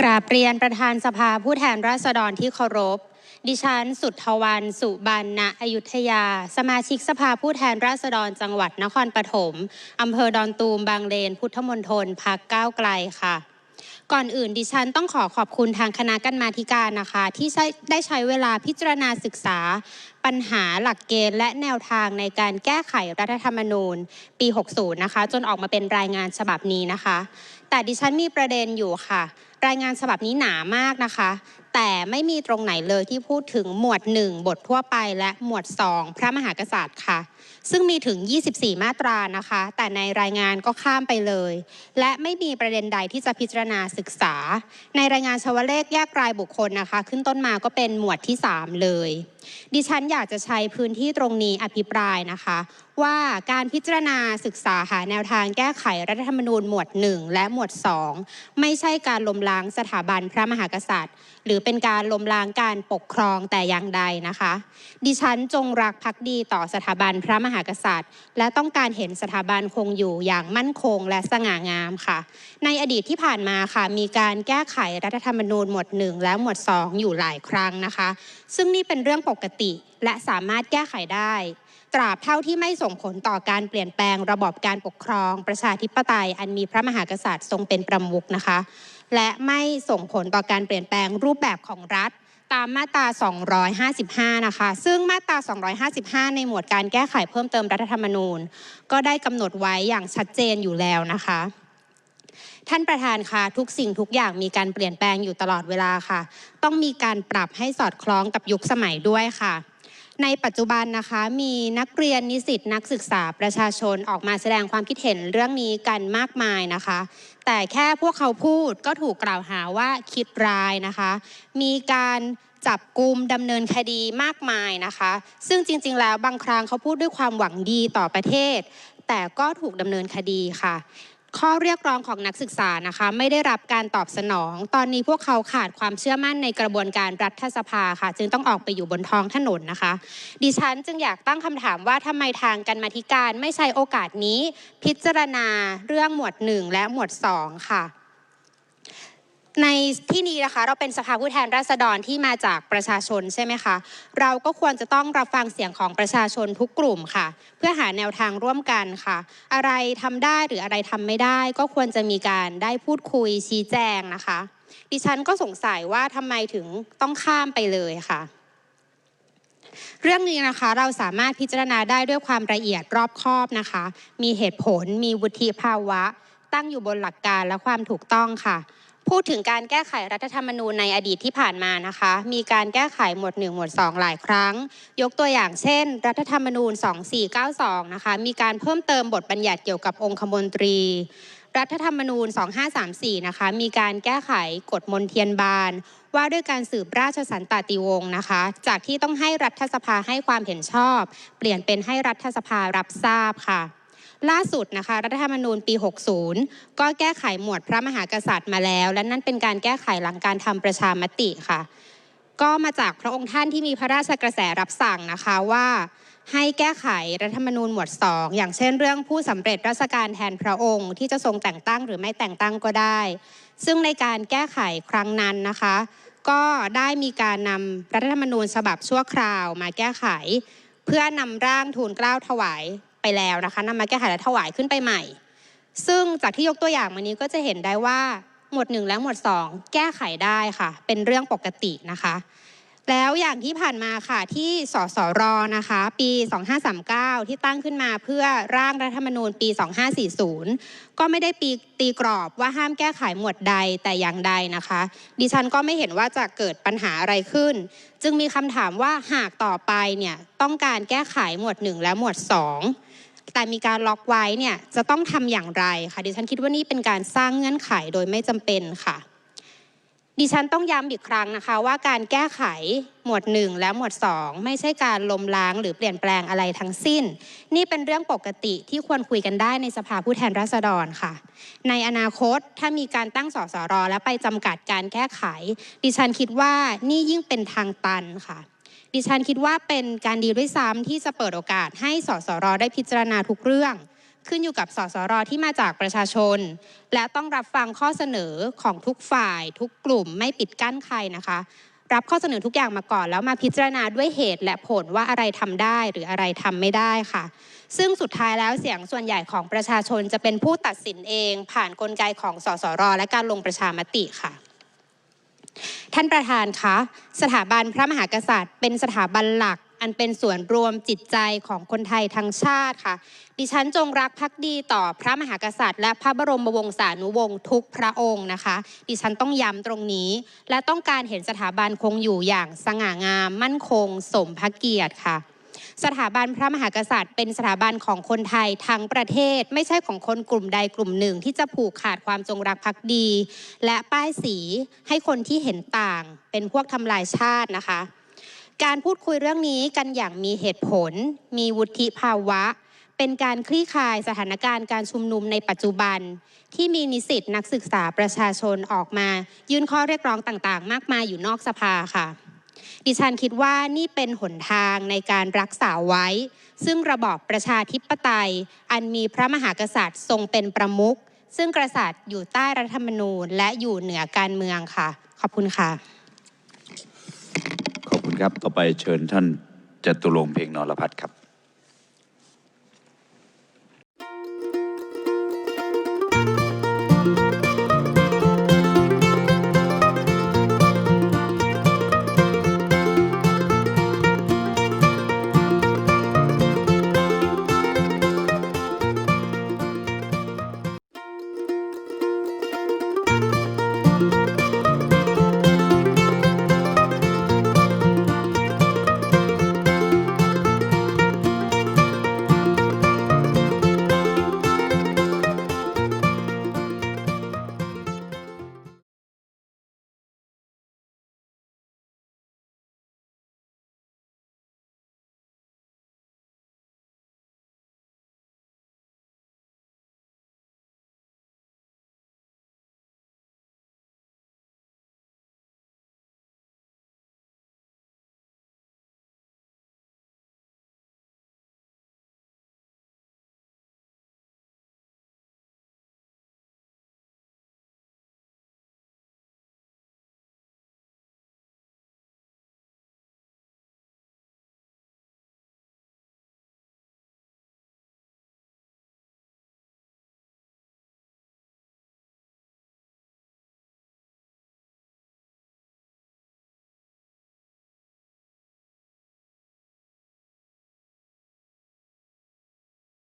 กราบเรียนประธานสภาผู้แทนราษฎรที่เคารพ ดิฉัน สุทธวันสุบรรณอยุธยา สมาชิกสภาผู้แทนราษฎรจังหวัดนครปฐมอำเภอดอนตูมบางเลน พุทธมณฑลพักก้าวไกลค่ะ ก่อนอื่นดิฉันต้องขอขอบคุณทางคณะกรรมาการนะคะ ที่ใช้ได้ใช้เวลาพิจารณาศึกษา ปัญหาหลักเกณฑ์และแนวทางในการแก้ไขรัฐธรรมนูญ ปี 60 นะคะ จนออกมาเป็นรายงานฉบับนี้นะคะ แต่ดิฉันมีประเด็นอยู่ค่ะ รายงานฉบับนี้หนามากนะคะ แต่ไม่มีตรงไหนเลยที่พูดถึงหมวด 1 บททั่วไปและหมวด 2 พระมหากษัตริย์ค่ะ ซึ่งมีถึง 24 มาตรานะคะ แต่ในรายงานก็ข้ามไปเลย และไม่มีประเด็นใดที่จะพิจารณาศึกษา ในรายงานชวเลขแยกรายบุคคลนะคะ ขึ้นต้นมาก็เป็นหมวดที่ 3 เลย ดิฉันอยากจะใช้พื้นที่ตรงนี้อภิปรายนะคะ ว่าการพิจารณาศึกษาหาแนวทางแก้ไขรัฐธรรมนูญหมวด 1 และหมวด 2 ไม่ใช่การล้มล้างสถาบันพระมหากษัตริย์ หรือเป็นการล้มล้างการปกครองแต่อย่างใดนะคะ ดิฉันจงรักภักดีต่อสถาบันพระมหากษัตริย์ และต้องการเห็นสถาบันคงอยู่อย่างมั่นคงและสง่างามค่ะ ในอดีตที่ผ่านมาค่ะมีการแก้ไขรัฐธรรมนูญหมวด 1 และหมวด 2 อยู่หลายครั้งนะคะ ซึ่งนี่เป็นเรื่องปกกติ และสามารถแก้ไขได้ ตราบเท่าที่ไม่ส่งผลต่อการเปลี่ยนแปลงระบอบการปกครอง ประชาธิปไตย อันมีพระมหากษัตริย์ทรงเป็นประมุขนะคะ และไม่ส่งผลต่อการเปลี่ยนแปลงรูปแบบของรัฐตามมาตรา 255 นะคะ ซึ่งมาตรา 255 ในหมวดการแก้ไขเพิ่มเติมรัฐธรรมนูญ ก็ได้กำหนดไว้อย่างชัดเจนอยู่แล้วนะคะ ท่านประธานคะทุกสิ่งทุกอย่างมีการเปลี่ยนแปลงอยู่ตลอดเวลาค่ะ ต้องมีการปรับให้สอดคล้องกับยุคสมัยด้วยค่ะ ในปัจจุบันนะคะมีนักเรียนนิสิตนักศึกษาประชาชนออกมาแสดงความคิดเห็นเรื่องนี้กันมากมายนะคะ แต่แค่พวกเขาพูดก็ถูกกล่าวหาว่าคิดร้ายนะคะ มีการจับกลุ่มดำเนินคดีมากมายนะคะ ซึ่งจริง ๆ แล้วบางครั้งเขาพูดด้วยความหวังดีต่อประเทศ แต่ก็ถูกดำเนินคดีค่ะ ข้อเรียกร้องของนักศึกษานะคะ ไม่ได้รับการตอบสนอง ตอนนี้พวกเขาขาดความเชื่อมั่นในกระบวนการรัฐสภาค่ะ จึงต้องออกไปอยู่บนท้องถนนนะคะ ดิฉันจึงอยากตั้งคำถามว่าทำไมทางกันมาธิการไม่ใช้โอกาสนี้ พิจารณาเรื่องหมวด 1 และหมวด 2 ค่ะ ในที่นี้นะคะเราเป็นสภาผู้แทนราษฎรที่มาจากประชาชนใช่ไหมคะเราก็ควรจะต้องรับฟังเสียงของประชาชนทุกกลุ่มค่ะ เพื่อหาแนวทางร่วมกันค่ะ อะไรทำได้หรืออะไรทำไม่ได้ ก็ควรจะมีการได้พูดคุยชี้แจงนะคะ ดิฉันก็สงสัยว่าทำไมถึงต้องข้ามไปเลยค่ะ เรื่องนี้นะคะเราสามารถพิจารณาได้ด้วยความละเอียดรอบคอบนะคะ มีเหตุผล มีวุฒิภาวะ ตั้งอยู่บนหลักการและความถูกต้องค่ะ พูดถึงการแก้ไขรัฐธรรมนูญในอดีตที่ผ่านมานะคะ มีการแก้ไขหมวด 1 หมวด 2 หลายครั้ง ยกตัวอย่างเช่น รัฐธรรมนูญ 2492 นะคะ มีการเพิ่มเติมบทบัญญัติเกี่ยวกับองคมนตรี รัฐธรรมนูญ 2534 นะคะ มีการแก้ไขกฎมนเทียนบาน ว่าด้วยการสืบราชสันตติวงศ์นะคะ จากที่ต้องให้รัฐสภาให้ความเห็นชอบ เปลี่ยนเป็นให้รัฐสภารับทราบค่ะ ล่าสุดนะคะรัฐธรรมนูญปี 60 ก็แก้ไขหมวดพระมหากษัตริย์มาแล้ว และนั่นเป็นการแก้ไขหลังการทำประชามติค่ะ ก็มาจากพระองค์ท่านที่มีพระราชกระแสรับสั่งนะคะว่าให้แก้ไขรัฐธรรมนูญหมวด 2 อย่างเช่นเรื่องผู้สำเร็จราชการแทนพระองค์ ที่จะทรงแต่งตั้งหรือไม่แต่งตั้งก็ได้ ซึ่งในการแก้ไขครั้งนั้นนะคะ ก็ได้มีการนำรัฐธรรมนูญฉบับชั่วคราวมาแก้ไข เพื่อนำร่างทูลเกล้าถวาย ไปแล้วนะคะนำมาแก้ไขและถวายขึ้นไปใหม่ ซึ่งจากที่ยกตัวอย่างมานี้ก็จะเห็นได้ว่าหมวด 1 และหมวด 2 แก้ไขได้ค่ะ เป็นเรื่องปกตินะคะ แล้วอย่างที่ผ่านมาค่ะที่สสรนะคะ ปี 2539 ที่ตั้งขึ้นมาเพื่อร่างรัฐธรรมนูญปี 2540 ก็ไม่ได้ปีตีกรอบว่าห้ามแก้ไขหมวดใดแต่อย่างใดนะคะ ดิฉันก็ไม่เห็นว่าจะเกิดปัญหาอะไรขึ้น จึงมีคำถามว่าหากต่อไปเนี่ยต้องการแก้ไขหมวด 1 และหมวด 2 แต่มีการล็อกไว้เนี่ยจะต้องทำอย่างไรคะดิฉันคิดว่านี่เป็นการสร้างเงื่อนไขโดยไม่จำเป็นค่ะ ดิฉันต้องย้ำอีกครั้งนะคะ ว่าการแก้ไขหมวด 1 และหมวด 2 ไม่ใช่การล้มล้างหรือเปลี่ยนแปลงอะไรทั้งสิ้น นี่เป็นเรื่องปกติที่ควรคุยกันได้ในสภาผู้แทนราษฎรค่ะ ในอนาคตถ้ามีการตั้งสสรและไปจำกัดการแก้ไข ดิฉันคิดว่านี่ยิ่งเป็นทางตันค่ะดิฉันคิดว่าเป็นการดีด้วยซ้ำที่จะเปิดโอกาสให้สสรได้พิจารณาทุกเรื่อง ขึ้นอยู่กับสสรที่มาจากประชาชน และต้องรับฟังข้อเสนอของทุกฝ่าย ทุกกลุ่มไม่ปิดกั้นใครนะคะ รับข้อเสนอทุกอย่างมาก่อน แล้วมาพิจารณาด้วยเหตุและผลว่าอะไรทำได้หรืออะไรทำไม่ได้ค่ะ ซึ่งสุดท้ายแล้วเสียงส่วนใหญ่ของประชาชนจะเป็นผู้ตัดสินเอง ผ่านนกลไกของสสรและการลงประชามติค่ะท่านประธานคะ สถาบันพระมหากษัตริย์ เป็นสถาบันหลัก อันเป็นส่วนรวมจิตใจของคนไทยทั้งชาติค่ะ ดิฉันจงรักภักดีต่อพระมหากษัตริย์และพระบรมวงศานุวงศ์ทุกพระองค์นะคะ ดิฉันต้องย้ำตรงนี้ และต้องการเห็นสถาบันคงอยู่อย่างสง่างาม มั่นคง สมพระเกียรติค่ะสถาบันพระมหากษัตริย์ เป็นสถาบันของคนไทยทั้งประเทศ ไม่ใช่ของคนกลุ่มใดกลุ่มหนึ่งที่จะผูกขาดความจงรักภักดี และป้ายสีให้คนที่เห็นต่าง เป็นพวกทำลายชาตินะคะ การพูดคุยเรื่องนี้กันอย่างมีเหตุผล มีวุฒิภาวะ เป็นการคลี่คลายสถานการณ์การชุมนุมในปัจจุบัน ที่มีนิสิตนักศึกษาประชาชนออกมา ยื่นข้อเรียกร้องต่างๆ มากมายอยู่นอกสภาค่ะ ดิฉันคิดว่านี่เป็นหนทางในการรักษาไว้ ซึ่งระบอบประชาธิปไตย อันมีพระมหากษัตริย์ทรงเป็นประมุขซึ่งกษัตริย์อยู่ใต้รัฐธรรมนูญ และอยู่เหนือการเมืองค่ะ ขอบคุณค่ะ ครับ ต่อไปเชิญท่านจตุรงค์เพ็งนรพัฒน์ครับ